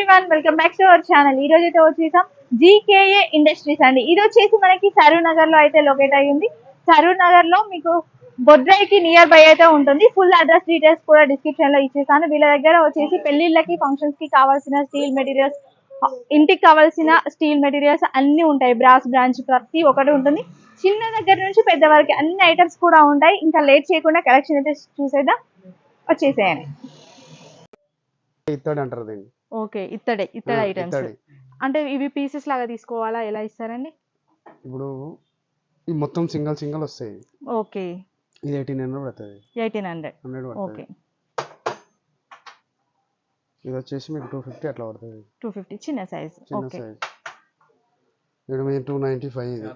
Everyone welcome back to our channel ఈ రోజు అయితే వచ్చేసాం జీకేఏ ఇండస్ట్రీస్ అండి. ఇది వచ్చేసి మనకి సరూర్ నగర్లో అయితే లొకేట్ అయ్యింది. ఉంది సరూర్ నగర్లో మీకు బొడ్రాయికి నియర్ బై అయితే ఉంటుంది. ఫుల్ అడ్రస్ డీటెయిల్స్ కూడా డిస్క్రిప్షన్లో ఇచ్చేసాను. వీళ్ళ దగ్గర వచ్చేసి పెళ్ళిళ్ళకి ఫంక్షన్స్కి కావాల్సిన స్టీల్ మెటీరియల్స్ ఇంటికి కావాల్సిన స్టీల్ మెటీరియల్స్ అన్ని ఉంటాయి. బ్రాస్ బ్రాంచ్ ప్రతి ఒక్కటి ఉంటుంది. చిన్న దగ్గర నుంచి పెద్ద వరకు అన్ని ఐటమ్స్ కూడా ఉంటాయి. ఇంకా లేట్ చేయకుండా కలెక్షన్ అయితే చూసేద్దాం. వచ్చేసేయండి. ఇత్తడి అంటారు దీన్ని. ఓకే. ఇత్తడే ఇత్తడి ఆ, ఐటమ్స్. ఇత్తడి. అంటే ఇవి పీసెస్ లాగా తీసుకోవాలా? ఎలా ఇస్తారండి? ఇప్పుడు ఈ మొత్తం సింగల్ సింగల్ వస్తాయి. ఓకే. ఇది ఎయిటీన్ హండ్రెడ్ పడుతుంది. Eighteen hundred. Hundred okay. ఇది వచ్చేసి మీకు టూ ఫిఫ్టీ అట్లా పడుతుంది. Two fifty. చిన్న సైజ్. చిన్న ఓకే. సైజ్. ఇక్కడ మీద టూ నైంటీ ఫైవ్ ఇది.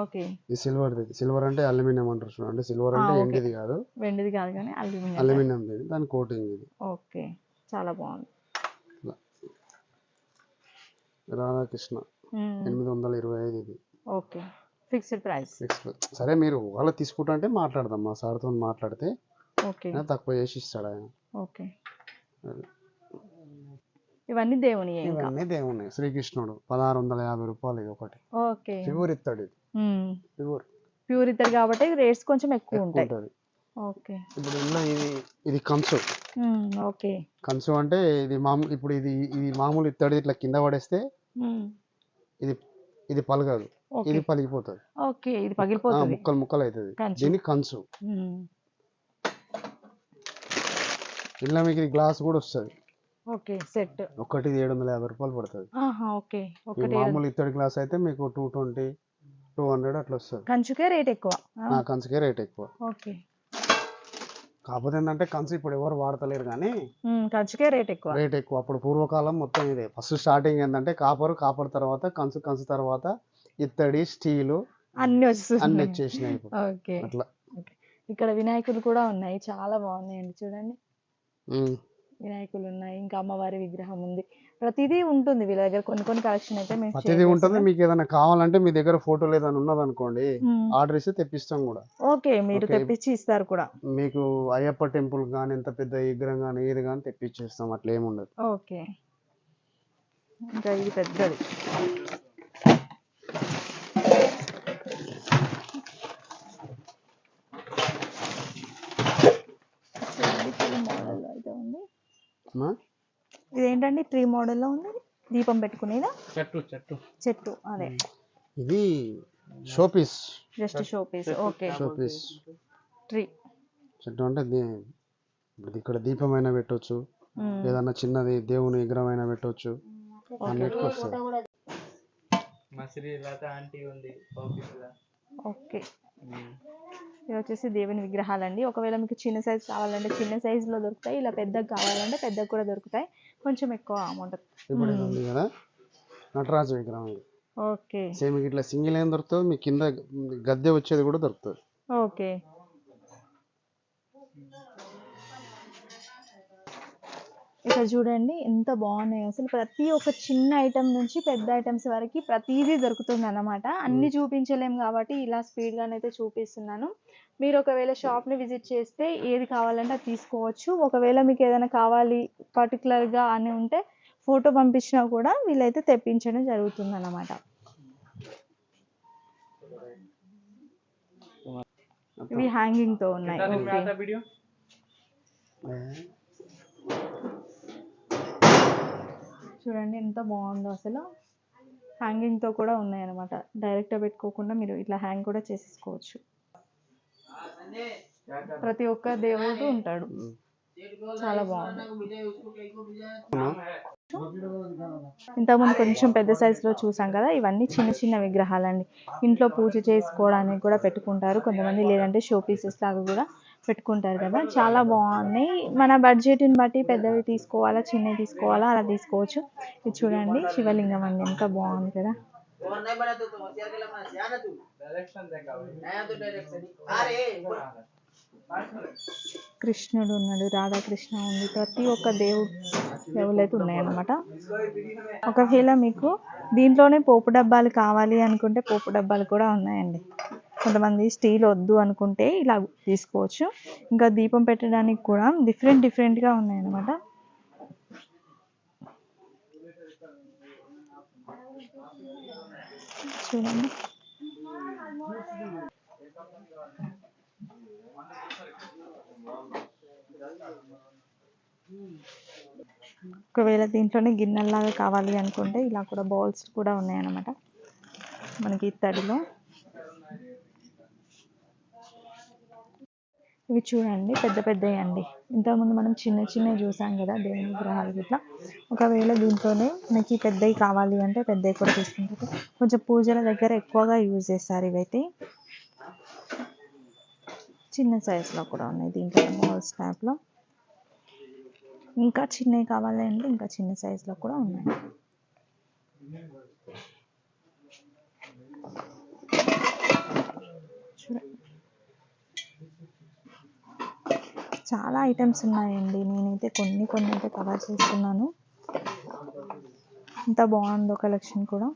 ఓకే. ఇది సిల్వర్ సిల్వర్ అంటే అల్యూమినియం అంటారు చూడండి. అంటే సిల్వర్ అంటే okay. ఎండిది కాదు. వెండిది కాదు కానీ అల్యూమినియం. అల్యూమినియం దాని కోటింగ్ ఇది. ఓకే. చాలా బాగుంది. రాధాకృష్ణ. ఎనిమిది వందల ఇరవై ఐదు ఇది. ఓకే. Fixed price. Next. సరే మీరు వాళ్ళు తీసుకుంటా అంటే మాట్లాడదాం. మా సార్తో మాట్లాడితే ఓకే. తక్కువ చేసి ఇస్తాడు ఆయన. ఓకే. ఇవన్నీ దేవుని ఇవన్నీ దేవుని. శ్రీకృష్ణుడు పదహారు వందల యాభై రూపాయలు ఇది ఒకటి. ఓకే. ప్యూర్ ఇస్తాడు ఇది. ప్యూర్. ప్యూర్ ఇత్తడి కాబట్టి రేట్స్ కొంచెం ఎక్కువ ఉంటాయి. ఓకే. ఇప్పుడు ఉన్న ఇది ఇది కంచు. ఓకే. కంచు అంటే ఇది మామూలు ఇప్పుడు ఇది ఇది మామూలు ఇత్తడి ఇట్లా కింద పడేస్తే ఇది ఇది పలగదు. ఓకే. ఇది పలిగిపోతుంది. ఓకే ఇది పగిలిపోతుంది. ముక్కలు ముక్కలు అవుతుంది కంచు. దీన్ని కంచు. ఇంట్లో మీకు ఇది గ్లాస్ కూడా వస్తుంది. Okay set. ఒకటి ఏడు వందల యాభై రూపాయలు పడుతుంది. ఆహా ఓకే. ఈ ఒకటి మామూలు ఇత్తడి గ్లాస్ అయితే మీకు టూ ట్వంటీ టూ హండ్రెడ్ అట్లా వస్తుంది. కంచుకే రేట్ ఎక్కువ. ఆ, ఆ కంచుకే రేట్ ఎక్కువ. ఓకే. కాకపోతే ఏంటంటే కంచు ఇప్పుడు ఎవరు వాడతలేరు కానీ. కంచుకే రేట్ ఎక్కువ. రేట్ ఎక్కువ. అప్పుడు పూర్వకాలం మొత్తం ఇదే. ఫస్ట్ స్టార్టింగ్ ఏంటంటే కాపర్ కాపర్ తర్వాత కంచు కంచు తర్వాత ఇత్తడి స్టీలు అన్ని అన్ని వచ్చేస్తున్నాయి వచ్చేసినాయి ఓకే. అట్లా. ఇక్కడ వినాయకులు కూడా ఉన్నాయి. చాలా బాగున్నాయండి. చూడండి. వినాయకులు ఉన్నాయి. ఇంకా అమ్మవారి విగ్రహం ఉంది. ప్రతిదీ ఉంటుంది వీళ్ళ దగ్గర కొన్ని కొన్ని కలెక్షన్ అయితే మేము ప్రతిదీ ఉంటుంది. మీకు ఏదైనా కావాలంటే మీ దగ్గర ఫోటోలు ఏదైనా ఉన్నదనుకోండి. ఆర్డర్ ఇస్తే తెప్పిస్తాం కూడా. ఓకే మీరు. తెప్పించి ఇస్తారు కూడా. మీకు అయ్యప్ప టెంపుల్ కానీ ఎంత పెద్ద విగ్రహం కానీ ఏది కానీ తెప్పించేస్తాం. అట్లా ఏమి ఉండదు. ఓకే. ఇంకా ఇది పెద్దది. అయితే ఉంది? ఇదేంటండి? ట్రీ మోడల్లో ఉంది. దీపం పెట్టుకునేదా? చెట్టు చెట్టు. చెట్టు అదే. ఇది showpiece. Just show piece okay showpiece tree చెట్టు అంటే ఇక్కడ దీపం అయినా పెట్టవచ్చు ఏదన్నా చిన్నది దేవుని విగ్రహం అయినా పెట్టవచ్చు అన్నిటికీ వస్తుంది మసిరి లత ఆంటీ ఉంది ఓకే ఇది వచ్చేసి దేవుని విగ్రహాలండి. ఒకవేళ మీకు చిన్న సైజ్ కావాలంటే చిన్న size లో దొరుకుతాయి ఇలా పెద్దగా కావాలంటే పెద్దగా కూడా దొరుకుతాయి. కొంచెం ఎక్కువ అమౌంట్ ఉంది కదా? నటరాజు విగ్రహం ఓకే. సేమ్ ఇట్లా సింగిల్ ఏం దొరుకుతుంది మీ కింద గద్దె వచ్చేది కూడా దొరుకుతుంది ఓకే. ఇక్కడ చూడండి ఎంత బాగున్నాయి. అసలు ప్రతి ఒక్క చిన్న ఐటమ్ నుంచి పెద్ద ఐటమ్స్ వరకు ప్రతిదీ దొరుకుతుంది అన్నమాట అన్ని చూపించలేం కాబట్టి ఇలా స్పీడ్గానైతే చూపిస్తున్నాను. మీరు ఒకవేళ షాప్ని విజిట్ చేస్తే ఏది కావాలంటే అది తీసుకోవచ్చు. ఒకవేళ మీకు ఏదైనా కావాలి పర్టికులర్గా అని ఉంటే ఫోటో పంపించినా కూడా వీళ్ళైతే తెప్పించడం జరుగుతుంది అన్నమాట ఇవి హ్యాంగింగ్తో ఉన్నాయి. Okay video? చూడండి ఎంత బాగుందో అసలు. హ్యాంగింగ్తో కూడా ఉన్నాయి డైరెక్ట్గా డైరెక్ట్ పెట్టుకోకుండా మీరు ఇట్లా హ్యాంగ్ కూడా చేసేసుకోవచ్చు. ప్రతి ఒక్క దేవుడు ఉంటాడు. చాలా బాగుంది. ఇంతకుముందు కొంచెం పెద్ద సైజులో లో చూసాం కదా ఇవన్నీ చిన్న చిన్న విగ్రహాలండి. ఇంట్లో పూజ చేసుకోవడానికి కూడా పెట్టుకుంటారు కొంతమంది లేదంటే షో పీసెస్ లాగా కూడా. పెట్టుకుంటారు కదా. చాలా బాగున్నాయి. మన బడ్జెట్ని బట్టి పెద్దవి తీసుకోవాలా చిన్నవి తీసుకోవాలా అలా తీసుకోవచ్చు. ఇది చూడండి శివలింగం అండి ఎంత బాగుంది కదా. కృష్ణుడు ఉన్నాడు రాధాకృష్ణ ఉంది. ప్రతి ఒక్క దేవుడు దేవుళ్ళు అయితే ఉన్నాయన్నమాట. ఒకవేళ మీకు దీంట్లోనే పోపు డబ్బాలు కావాలి అనుకుంటే పోపు డబ్బాలు కూడా ఉన్నాయండి. కొంతమంది స్టీల్ వద్దు అనుకుంటే ఇలా తీసుకోవచ్చు. ఇంకా దీపం పెట్టడానికి కూడా డిఫరెంట్ డిఫరెంట్గా ఉన్నాయన్నమాట. చూడండి. ఒకవేళ దీంట్లోనే గిన్నెల్లాగా కావాలి అనుకుంటే ఇలా కూడా బౌల్స్ కూడా ఉన్నాయన్నమాట. మనకి ఇత్తడిలో ఇవి చూడండి పెద్ద పెద్దవి అండి. ఇంతకుముందు మనం చిన్న చిన్నవి చూసాం కదా దేవుని విగ్రహాలు ఇట్లా ఒకవేళ దీంతోనే మనకి పెద్దవి కావాలి అంటే పెద్దవి కూడా తీసుకుంటారు. కొంచెం పూజల దగ్గర ఎక్కువగా యూజ్ చేస్తారు ఇవైతే. చిన్న సైజులో కూడా ఉన్నాయి దీంట్లో బాల్స్ టైప్లో ఇంకా చిన్నవి కావాలి అంటే ఇంకా చిన్న సైజులో కూడా ఉన్నాయి. చూడండి. చాలా ఐటమ్స్ ఉన్నాయండి. నేనైతే కొన్ని కొన్ని అయితే కవర్ చేస్తున్నాను. ఎంత బాగుందో కలెక్షన్ కూడా.